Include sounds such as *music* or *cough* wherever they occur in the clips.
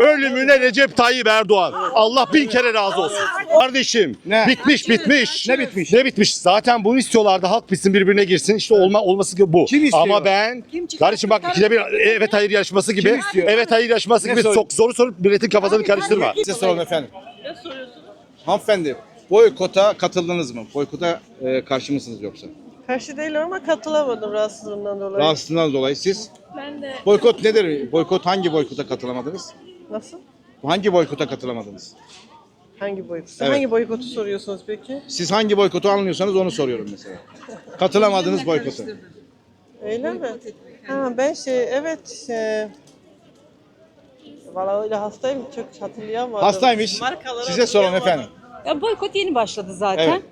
Ölümüne Recep Tayyip Erdoğan. Allah bin kere razı olsun. Kardeşim Ne? bitmiş bitmiş. Ne bitmiş? Ne bitmiş? Zaten bunu istiyorlardı. Halk bitsin birbirine girsin. İşte olma olması gibi bu. Kim istiyor? Ama ben kardeşim bak ikide bir evet hayır yarışması gibi. Kim istiyor? Evet hayır yarışması Ne gibi soruyor? çok soru sorup milletin kafasını karıştırma. Size soralım efendim. Ne soruyorsunuz? Hanımefendi boykota katıldınız mı? Boykota e, karşı mısınız yoksa? Karşı değilim ama katılamadım rahatsızlığımdan dolayı. Rahatsızlığından dolayı siz? Ben de Boykot nedir? Boykot hangi boykota katılamadınız? Nasıl? Hangi boykota katılamadınız? Hangi boykot? Siz Evet. Hangi boykotu soruyorsunuz peki? Siz hangi boykotu anlıyorsanız onu soruyorum mesela. Katılamadığınız boykota. Öyle mi? Ha, ben şey evet şey... Valla öyle hastayım çok hatırlayamadım. Hastaymış. Markaları Size soralım hatırlayamadım. efendim. ya boykot yeni başladı zaten. Evet.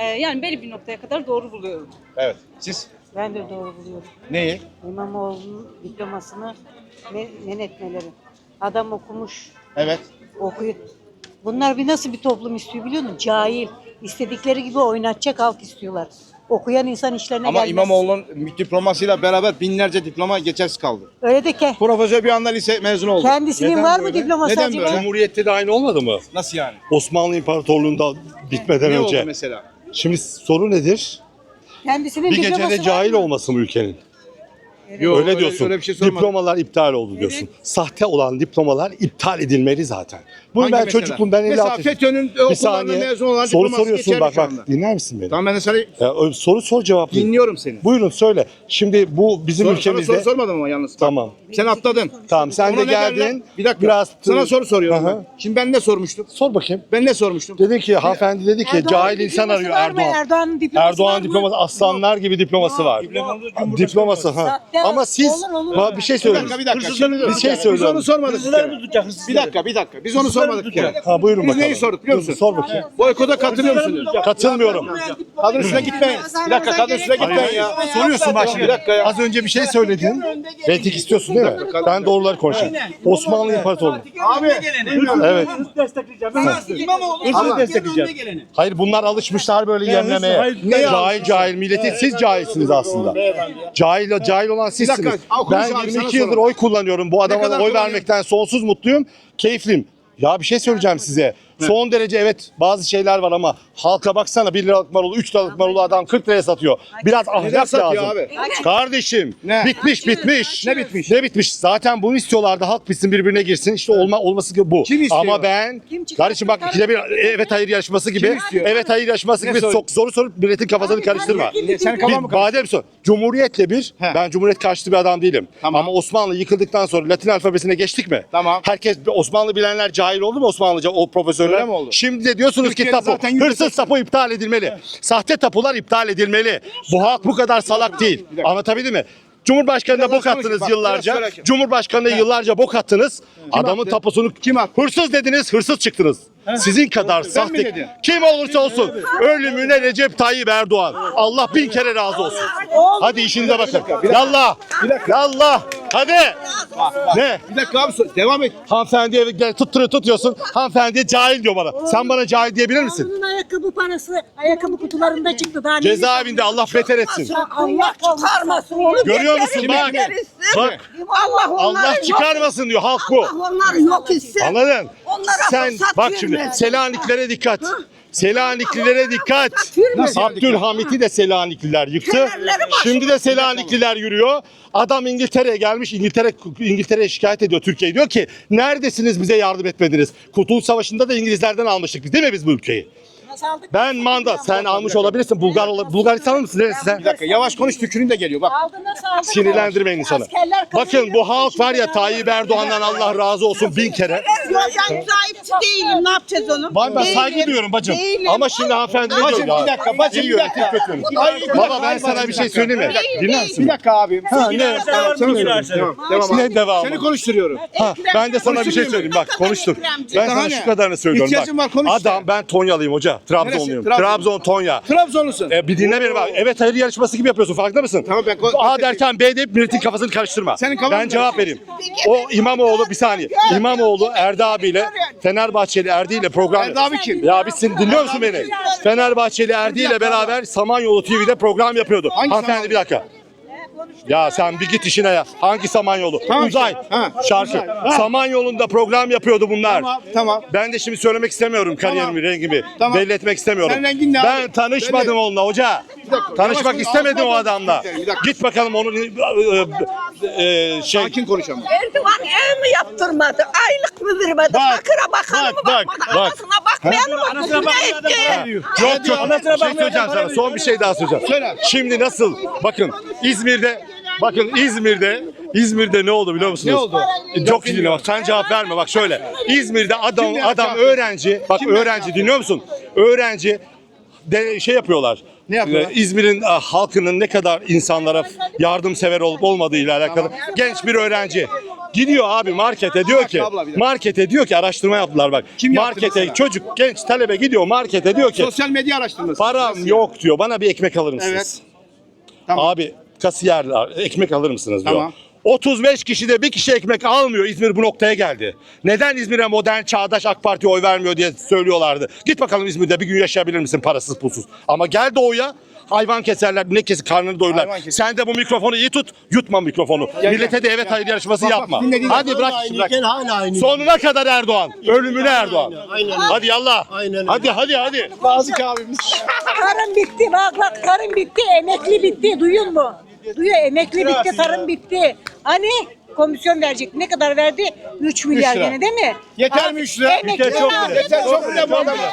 Ee, yani belli bir noktaya kadar doğru buluyorum. Evet. Siz Ben de doğru buluyorum. neyi? İmamoğlu'nun diplomasını men, men etmeleri. Adam okumuş, Evet. okuyup. Bunlar bir nasıl bir toplum istiyor biliyor musun? Cahil. İstedikleri gibi oynatacak halk istiyorlar. Okuyan insan işlerine Ama gelmez. İmamoğlu'nun diplomasıyla beraber binlerce diploma geçersiz kaldı. Öyle de ki Profesör bir anda lise mezunu oldu. kendisinin Neden var mı böyle? diploması Neden acaba? böyle? Cumhuriyette de aynı olmadı mı? Nasıl yani? Osmanlı İmparatorluğu'nda bitmeden ne önce. oldu mesela? Şimdi soru nedir? Kendisinin Bir diploması gecede var cahil mı? olması mı ülkenin? Yok, öyle diyorsun. Öyle bir şey sormadım. diplomalar iptal oldu diyorsun. Sahte olan diplomalar iptal edilmeli zaten. Bunu Hangi ben mesela? çocukluğumdan 56 Mesela FETÖ'nün bir okullarında saniye mezun olan soru diploması soruyorsun geçerli bak şu bak dinler misin beni? Tamam ben de sana Ya, ö- soru sor cevaplayayım. dinliyorum seni. Buyurun söyle. Şimdi bu bizim Sor, sana ülkemizde soru sormadım ama yalnız. tamam. Sen atladın. Tamam sen Ona de ne derler? geldin. Bir dakika. Biraz Sana soru soruyorum Hı hı. ben. Şimdi ben ne sormuştum? Sor bakayım. Ben ne sormuştum? Dedin ki hanımefendi dedi ki cahil insan arıyor? Erdoğan. Erdoğan'ın diploması Erdoğan diploması aslanlar gibi diploması var. Diploması ha. Sahte Ama siz olur, olur. Ha, bir şey Bir söylüyorum. dakika bir dakika. Şimdi Bir şey Biz söylüyorum. onu sormadık. bir kere. Bir dakika bir dakika. Biz onu sormadık bir kere. Ha buyurun Biz bakalım. neyi sorduk biliyor musun? Sor bakayım. Boykota katılıyor musunuz? Katılmıyorum. Kadın üstüne gitmeyin. Bir dakika kadın üstüne gitmeyin ya. Soruyorsun bak Bir şimdi. dakika ya. Az önce bir şey söyledin. Reyting istiyorsun değil mi? Ben doğruları konuşayım. Osmanlı İmparatorluğu. Abi. Evet. Allah. Hayır bunlar alışmışlar böyle yemlemeye. Neye Cahil cahil milleti siz cahilsiniz aslında. Cahil cahil olan sizsiniz. dakika, al konuş Ben abi, sana 22 yıldır soralım. oy kullanıyorum. Bu adama oy vermekten sonsuz mutluyum. Keyifliyim. Ya bir şey söyleyeceğim size. Son derece evet bazı şeyler var ama halka baksana 1 liralık marulu 3 liralık marulu adam 40 liraya satıyor. Biraz ahlak satıyor lazım. abi? Kardeşim Ne? bitmiş bitmiş. Ne bitmiş? Ne bitmiş? Zaten bunu istiyorlardı halk bitsin birbirine girsin. İşte olma olması gibi bu. Kim istiyor? Ama ben kardeşim bak ikide bir evet hayır yarışması gibi. istiyor? Evet hayır yarışması Ne gibi soruyor? çok soru sorup milletin kafasını karıştırma. Sen Bir, kafan mı karıştı? badem sor. Cumhuriyetle bir. He. Ben Cumhuriyet karşıtı bir adam değilim. Tamam. Ama Osmanlı yıkıldıktan sonra Latin alfabesine geçtik mi? Tamam. Herkes Osmanlı bilenler cahil oldu mu Osmanlıca o profesörler? Öyle mi oldu? Şimdi de diyorsunuz Türkiye'de ki tapu. zaten Hırsız tapu iptal edilmeli. Sahte tapular iptal edilmeli. Bu halk bu kadar salak değil. Anlatabildim mi? Cumhurbaşkanı'na bok attınız bak, yıllarca. Cumhurbaşkanı'na yıllarca bok attınız. Adamın attı? tapusunu Kim attı? hırsız dediniz, hırsız çıktınız. Sizin kadar sahte. Kim olursa olsun. Ölümüne Recep Tayyip Erdoğan. Allah bin kere razı olsun. Hadi işinize bakın. Yallah. Yallah. Hadi. Ne? Bir dakika abi sor- devam et. Hanımefendiye gel tutturuyor tutuyorsun. Hanımefendiye cahil diyor bana. Sen bana cahil diyebilir misin? Onun ayakkabı parası ayakkabı kutularında çıktı. Daha ne Cezaevinde Allah beter etsin. Allah çıkarmasın onu. Görüyor musun bak. Bak Allah onları Allah yok. çıkarmasın diyor halk bu. Allah onları yok etsin. Anladın? Onlara Sen fırsat bak şimdi verme. Selaniklilere dikkat. Selaniklilere dikkat. Nasıl Abdülhamit'i de Selanikliler yıktı. Başına- Şimdi de Selanikliler yürüyor. Adam İngiltere'ye gelmiş. İngiltere İngiltere'ye şikayet ediyor Türkiye. Diyor ki neredesiniz bize yardım etmediniz? Kurtuluş Savaşı'nda da İngilizlerden almıştık biz değil mi biz bu ülkeyi? Ben manda sen almış olabilirsin. Bulgar ola, Bulgaristanlı mısın? Neresi sen? Bir dakika yavaş konuş tükürün de geliyor bak. Nasıl? Sinirlendirmeyin insanı. Askerler. Bakın bu halk var ya Tayyip Erdoğan'dan Allah razı olsun bin kere. Yok ben sahipçi değilim. Ne yapacağız onu? Ben, ben saygı duyuyorum bacım. Değilim. Ama şimdi hanımefendi ne Bacım diyor bir dakika bacım bir dakika. Baba dakika, ben sana bir şey dakika. söyleyeyim mi? Değil, Dinler değil. misin? Bir dakika abi. Ha, ne? Devam, devam. Ne devamı? Seni konuşturuyorum. Ha, ben de sana bir şey söyleyeyim bak konuştur. Ben sana şu kadarını söylüyorum İhtiyacım var, konuş. Adam ben Tonyalıyım hoca. Trabzonluyum. Neresi? Trabzon. Trabzon Tonya. Trabzonlusun. E, bir dinle beni bak. Evet hayır yarışması gibi yapıyorsun farkında mısın? Tamam, ben- A derken B deyip milletin kafasını karıştırma. Senin kafan ben cevap vereyim. O İmamoğlu bir saniye. İmamoğlu Erdi abiyle Fenerbahçeli Erdi ile program Erdi abi kim? Ya biz sen dinliyor musun beni? Fenerbahçeli Erdi ile beraber Samanyolu TV'de program yapıyordu. Hangi Hanımefendi bir dakika. Ya sen bir git işine ya. Hangi Samanyolu? Tamam Uzay. Ha, Şarkı. Uzay. Samanyolu'nda program yapıyordu bunlar. Tamam, tamam. Ben de şimdi söylemek istemiyorum kariyerimi, Tamam. rengimi. Tamam. Belli etmek istemiyorum. Senin rengin ne ben abi? tanışmadım Belli. onunla hoca. dakika. Tanışmak Yavaş konuş, istemedim o ağzına adamla. konuş. Bir dakika. Git bakalım onu e, e, şey Sakin konuş ama. Erdoğan ev mi yaptırmadı? Aylık mı vermedi? Bak, Fakire bakanı mı bak, bak, bakmadı? bak. Anasına bakmayanı bakmadı. Ne etti? Yok yok. Bir şey söyleyeceğim sana. Son bir şey daha söyleyeceğim. Söyle. Şimdi nasıl? Bakın İzmir'de bakın İzmir'de İzmir'de ne oldu biliyor musunuz? Ne oldu? Çok iyi dinle bak. Sen cevap verme. Bak şöyle. İzmir'de adam adam cevap öğrenci. Bak öğrenci cevap dinliyor musun? Öğrenci de şey yapıyorlar. Ne yapıyorlar? Ee, İzmir'in ah, halkının ne kadar insanlara yardımsever olup olmadığı ile alakalı. Genç bir öğrenci. Gidiyor abi markete diyor ki abla, bir dakika. markete diyor ki araştırma yaptılar bak. Kim yaptı markete mesela? çocuk genç talebe gidiyor markete diyor ki Sosyal medya araştırması. Param Nasıl? yok diyor. Bana bir ekmek alır mısınız? Evet. Tamam. Abi kasiyerler ekmek alır mısınız diyor. Tamam. 35 kişide bir kişi ekmek almıyor. İzmir bu noktaya geldi. Neden İzmir'e modern, çağdaş AK Parti'ye oy vermiyor diye söylüyorlardı. Git bakalım İzmir'de bir gün yaşayabilir misin parasız pulsuz. Ama gel doğuya hayvan keserler, ne kesip karnını doyurlar. Sen de bu mikrofonu iyi tut, yutma mikrofonu. Gel, Millete de evet gel. hayır yarışması Bak, bak, yapma. dinle. Hadi bırak işi bırak. hala aynı. Sonuna kadar Erdoğan. Ölümüne Erdoğan. aynen. Hadi yallah. Aynen. Hadi hadi hadi. Nazik abimiz. Tarım bitti bak bak tarım bitti emekli bitti duyuyor mu? Duyuyor emekli bitti tarım bitti. Hani komisyon verecek ne kadar verdi? 3 milyar lira. gene değil mi? Yeter mi üç lira? Emekli Yeter, çok bile. Yeter çok bile bu adamlar.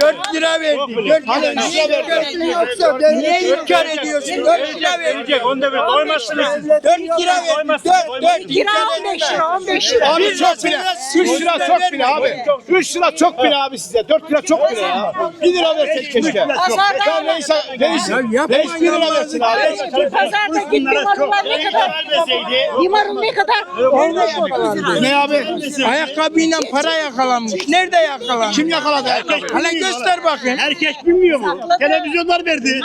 4 lira verdi. 4 Hani üç lira verdi. Yoksa niye inkar ediyorsun? 4 lira verdi. Onda bir doymazsınız. 4 lira verdi. 4 4 Kira 15 lira 15 lira. Abi çok bile. 3 lira çok bile abi. 3 lira çok bile abi size. 4 lira çok bile ya. 1 lira versek keşke. Ya neyse. Neyse. 5 lira versin abi. Pazarda gitti marullar ne kadar? Bir marul ne kadar? 15 30 lira. Ne abi? Ayakkabıyla para yakalanmış. Nerede yakalanmış? Kim yakaladı? Hele göster bakın. Herkes bilmiyor mu? Sakladı. Televizyonlar verdi.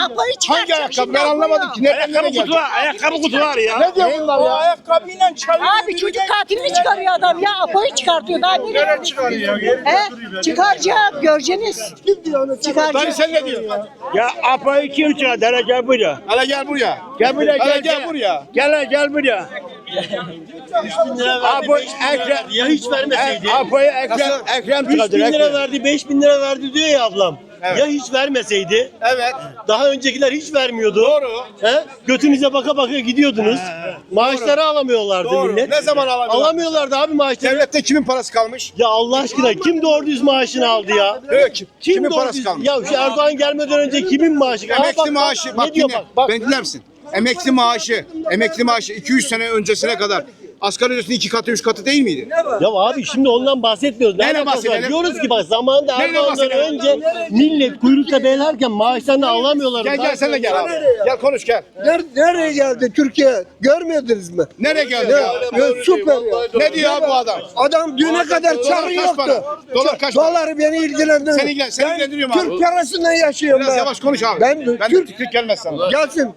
Hangi ayakkabı? Ben anlamadım ki. Nereden nereye Ayakkabı geldi? kutular, ayakkabı kutular ya. Ne diyor bunlar O ya? ayakkabıyla çalıyor. Abi çocuk tatilini çıkarıyor adam ya Apo'yu çıkartıyor daha ne Nereye çıkarıyor? He? Çıkaracak göreceğiniz. Kim diyor onu? Dayı Çıkaracak. sen ne diyorsun? Ya apayı kim çıkardı? Hele gel buraya. Hele gel buraya. Gel buraya Hele gel. gel buraya. Gel hele, gel buraya. Apo Ekrem. Ya hiç vermeseydi. Apo'yu Ekrem, Ekrem 3 çıkardı. lira Ekrem. verdi, 5 bin lira verdi diyor ya ablam. Evet. Ya hiç vermeseydi, Evet. daha öncekiler hiç vermiyordu. Doğru. He? Götünüze baka baka gidiyordunuz. Maaşları alamıyorlardı Doğru. millet. Ne zaman alamıyorlar? Alamıyorlardı abi maaşları. Devlette kimin parası kalmış? Ya Allah aşkına kim doğru düz maaşını aldı ya? Yok kim? Kim Kimin doğru parası düz- kalmış? Ya şu Erdoğan gelmeden önce kimin maaşı? Aa, Emekli bak, bak, maaşı bak ne diyor dinle. bak, bak. Ben dinler misin? Emekli maaşı, emekli maaşı 200 sene öncesine kadar asgari ücretin iki katı, üç katı değil miydi? Ya abi şimdi ondan bahsetmiyoruz. Ne alakası var? bahsedelim? Diyoruz ki bak zamanında Erdoğan'dan bahsedelim? önce millet kuyrukta beylerken maaşlarını alamıyorlar. Gel gel sen de gel abi. Gel konuş gel. Nereye geldi Türkiye? Görmediniz mi? Nereye geldi Ya, ya? ya süper ya. Ne diyor abi bu adam? Adam düne kadar çarı kaç yoktu. para? Dolar kaç para? Doları beni ilgilendirmiyor. Seni ilgilen- seni ilgilendiriyor mu abi? Türk parasından yaşıyorum Biraz ben. yavaş konuş abi. Ben, Ben de Türk, Türk gelmez sana. gelsin.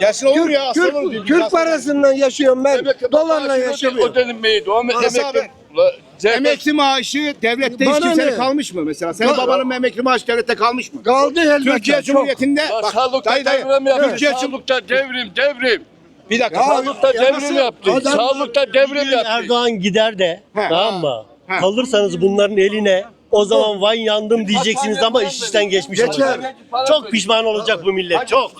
Gelsin olur ya. Türk, aslan olur diyor. Türk parasından yaşıyorum ben. Dolarla yaşamıyorum. Nasıl abi? Emekli maaşı devlette hiç Bana kimsenin ne? kalmış mı mesela? Senin babanın emekli maaşı devlette kalmış mı? Kaldı elbette. Türkiye çok. Cumhuriyeti'nde bak Sağlıkta dayı dayı devrim yaptı. Türkiye Cum- Sağlıkta devrim, devrim. bir dakika. Sağlıkta ya devrim nasıl? yaptı. Adam- Sağlıkta Bir devrim gün yaptı. Erdoğan gider de He. tamam mı? He. Kalırsanız bunların eline o zaman vay yandım diyeceksiniz ama iş işten geçmiş Geçer. olacak. Çok pişman olacak bu millet çok.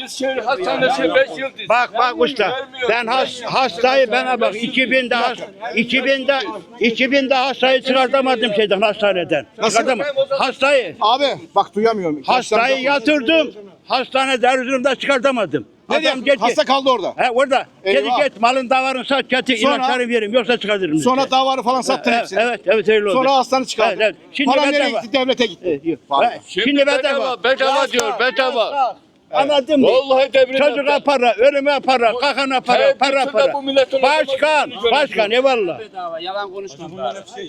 Hastanesi 5 yıldız. Bak bak usta. Ben has, hastayı bana bak 2000'de has, 2000'de 2000'de hastayı çıkartamadım şeyden hastaneden. Çıkartamadım. Hastayı Abi bak duyamıyorum. hastayı yatırdım. Hastanede Erzurum'da çıkartamadım. Ne ki- Hasta kaldı orada. He orada. Dedi Eyvah. git malın davarını sat getir Sonra- ilaçları vereyim yoksa çıkartırım. Sonra davarı falan sattın Evet, hepsini. Evet evet öyle oldu. Sonra hastanı çıkardın. Evet, evet. Şimdi Para nereye bedava. gitti? Devlete gitti. Evet, yok. Vallahi. Şimdi bedava. Bedava diyor, bedava. Anladın mı? Vallahi devrim Çocuğa para, ölüme para, kakana para, Her para para. bu milletin Başkan, adamı- başkan eyvallah.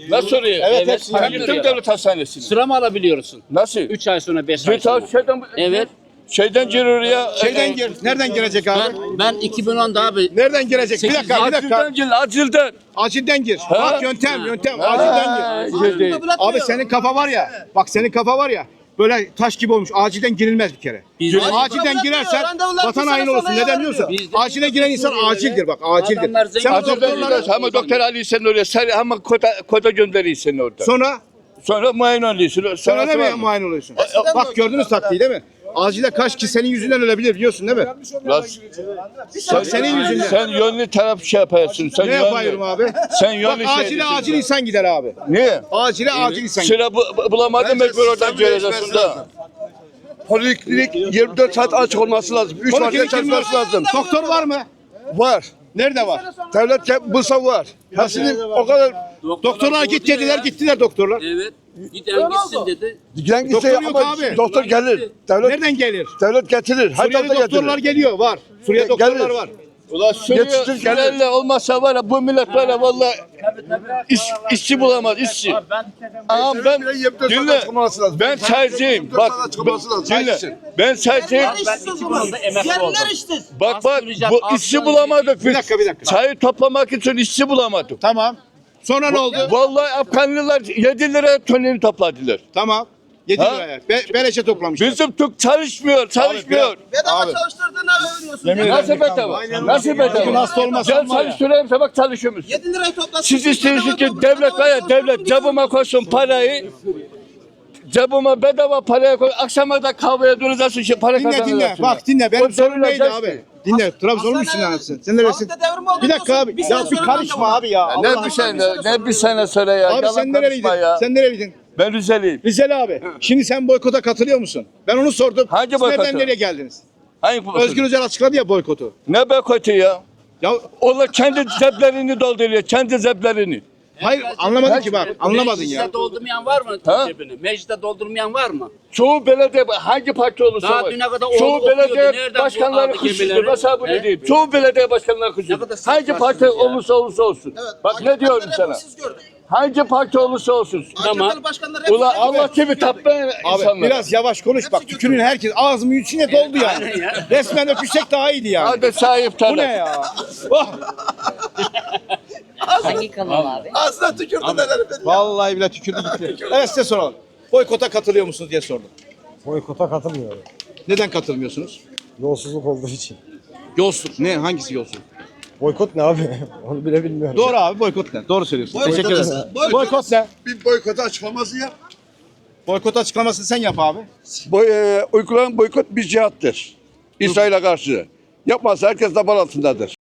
Nasıl oraya? Evet, hepsi Ben gittim devlet hastanesine. Sıra mı alabiliyorsun? Nasıl? 3 ay sonra 5 ay Git sonra. şeyden, Evet. Şeyden gir oraya. Şeyden gir. Nereden girecek abi? Ben, ben 2010'da abi Nereden girecek? Bir dakika, bir dakika. Acilden gir, acilden. Acilden gir. Bak yöntem, yöntem. Acilden gir. Girdi. Abi senin kafa var ya. Bak senin kafa var ya. Böyle taş gibi olmuş. Acilden girilmez bir kere. Acilden girersen vatan haini olursun. Neden biliyor musun? Acile giren insan acildir bak. Acildir. Sen bu Acilden doktorlara ama doktor Ali sen oraya. Sen ama kota, kota gönderiyorsun seni orada. sonra Sonra muayene oluyorsun. sonra ne mi muayene oluyorsun? Bak gördünüz taktiği değil mi? Acile kaç kişi senin yüzünden ölebilir biliyorsun değil mi? Lan Bak senin yüzünden. Sen yönlü taraf şey yapıyorsun. Sen Ne yönlü. yapıyorum abi? Sen Bak yönlü şey acile acil insan gider abi. Niye? Acile acil insan gider. Sıra bu, bulamadın mecbur oradan göreceksin da. Poliklinik 24 saat açık olması lazım. 3 Poliklinik çalışması lazım. Doktor var mı? Var. Nerede var? Devlet bulsa var. Ya şimdi o kadar Doktorlar git dediler gittiler doktorlar. Evet. Giden gitsin dedi. giden gitse Doktor yok ama abi. doktor gelir. Devlet Nereden gelir? devlet getirir. Her Suriyeli tarafta doktorlar getirir. geliyor var. Suriye Ge- doktorlar gelir. var. Ulan Suriye, Yetiştir, Suriyeli olmasa var ya bu millet böyle valla iş, işçi bulamaz işçi. Ama ben dinle ben çaycıyım bak dinle ben çaycıyım bak bak bu işçi bulamadık Bir biz dakika bir dakika. çayı toplamak için işçi bulamadık. Tamam. Sonra ne oldu? Vallahi Afganlılar 7 liraya tonunu topladılar. Tamam. 7 Ha? liraya. Be beleşe toplamışlar. Bizim Türk çalışmıyor, çalışmıyor. Abi. Nasıl bedava? Nasıl bedava? Nasıl olmasa Gel çalıştırayım bak çalışıyoruz. 7 lirayı toplasın. Siz istiyorsunuz ki devlet var ya devlet cebime koysun parayı. Cebime bedava paraya koy. Akşama da kahveye duracaksın şey para Dinle dinle. Bak dinle. Benim O sorun neydi abi? Dinle. Trabzonlu musun anasın? Sen neresin? Bir dakika abi. Ya bir karışma abi ya. Ne Allah bir sene, ne bir sene sonra ya. Abi sen nereliydin? ya. Sen nereliydin? Ben Rizeliyim. Rizeli abi. Şimdi sen boykota katılıyor musun? Ben onu sordum. Hangi Siz boykota? Nereden nereye geldiniz? Hangi bu? Özgür Özel açıkladı ya boykotu. Ne kötü ya? Ya Onlar kendi ceplerini dolduruyor, kendi ceplerini. Hayır anlamadın ki bak. Anlamadın ya. Mecliste doldurmayan var mı Ha? cebini? Mecliste doldurmayan var mı? Çoğu belediye hangi parti olursa Daha var. düne kadar Çoğu okuyordu. belediye Nereden başkanları aldı kuşsudur. gemileri? Mesela He? diyeyim. Çoğu belediye başkanları kuşsudur. kadar Hangi saçma parti ya. olursa olursa olsun. Bak ne diyorum sana. Hangi parti olursa olsun. Tamam. Ulan Allah gibi tapmayın Abi insanlara. biraz yavaş konuş bak tükürün herkes ağzımın içine doldu yani. Resmen öpüşsek daha iyiydi yani. Hadi sahip Bu ne ya? Oh, *laughs* Hangi kanal abi? vallahi bile tükürdü gitti. Evet size soralım. Boykota katılıyor musunuz diye sordum. Boykota katılmıyorum. Neden katılmıyorsunuz? Yolsuzluk olduğu için. Yolsuzluk. Ne? Hangisi yolsuzluk? Boykot ne abi? *laughs* Onu bile bilmiyorum. Doğru abi boykot ne? Doğru söylüyorsun. Teşekkür ederim. Boykot ne? Bir boykota açıklaması yap. Boykot açıklamasını sen yap abi. Boy, e, uygulanan boykot bir cihattır. İsrail'e karşı. Yapmazsa herkes taban altındadır.